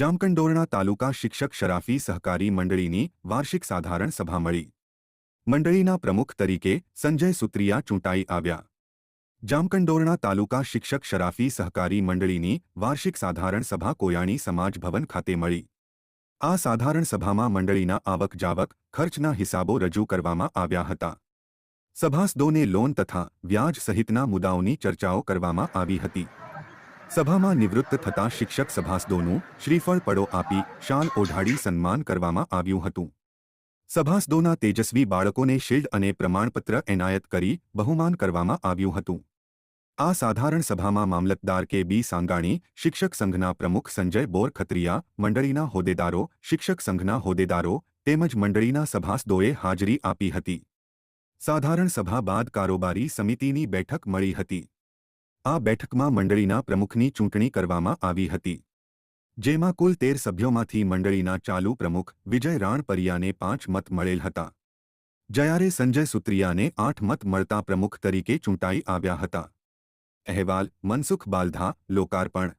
જામકંડોરણા તાલુકા શિક્ષક શરાફી સહકારી મંડળીની વાર્ષિક સાધારણ સભા મળી. મંડળીના પ્રમુખ તરીકે સંજય સુત્રિયા ચૂંટાઈ આવ્યા. જામકંડોરણા તાલુકા શિક્ષક શરાફી સહકારી મંડળીની વાર્ષિક સાધારણ સભા કોયાણી સમાજ ભવન ખાતે મળી. આ સાધારણ સભામાં મંડળીના આવક જાવક ખર્ચના હિસાબો રજૂ કરવામાં આવ્યા હતા. સભાસદોને લોન તથા વ્યાજ સહિતના મુદ્દાઓની ચર્ચાઓ કરવામાં આવી હતી. સભામાં નિવૃત્ત થતા શિક્ષક સભાસદોનું શ્રીફળ પડો આપી શાલ ઓઢાડી સન્માન કરવામાં આવ્યું હતું. સભાસદોના તેજસ્વી બાળકોને શિલ્ડ અને પ્રમાણપત્ર એનાયત કરી બહુમાન કરવામાં આવ્યું હતું. આ સાધારણ સભામાં મામલતદાર કે બી સાંગાણી, શિક્ષક સંઘના પ્રમુખ સંજય બોર ખત્રિયા, મંડળીના હોદ્દેદારો, શિક્ષક સંઘના હોદ્દેદારો તેમજ મંડળીના સભાસદોએ હાજરી આપી હતી. સાધારણ સભા બાદ કારોબારી સમિતિની બેઠક મળી હતી. આ બેઠકમાં મંડળીના પ્રમુખની ચૂંટણી કરવામાં આવી હતી, જેમાં કુલ તેર સભ્યોમાંથી મંડળીના ચાલુ પ્રમુખ વિજય રાણપરિયાને પાંચ મત મળેલ હતા. જયારે સંજય સુત્રિયાને આઠ મત મળતા પ્રમુખ તરીકે ચૂંટાઈ આવ્યા હતા. અહેવાલ, મનસુખ બાલધા, લોકાર્પણ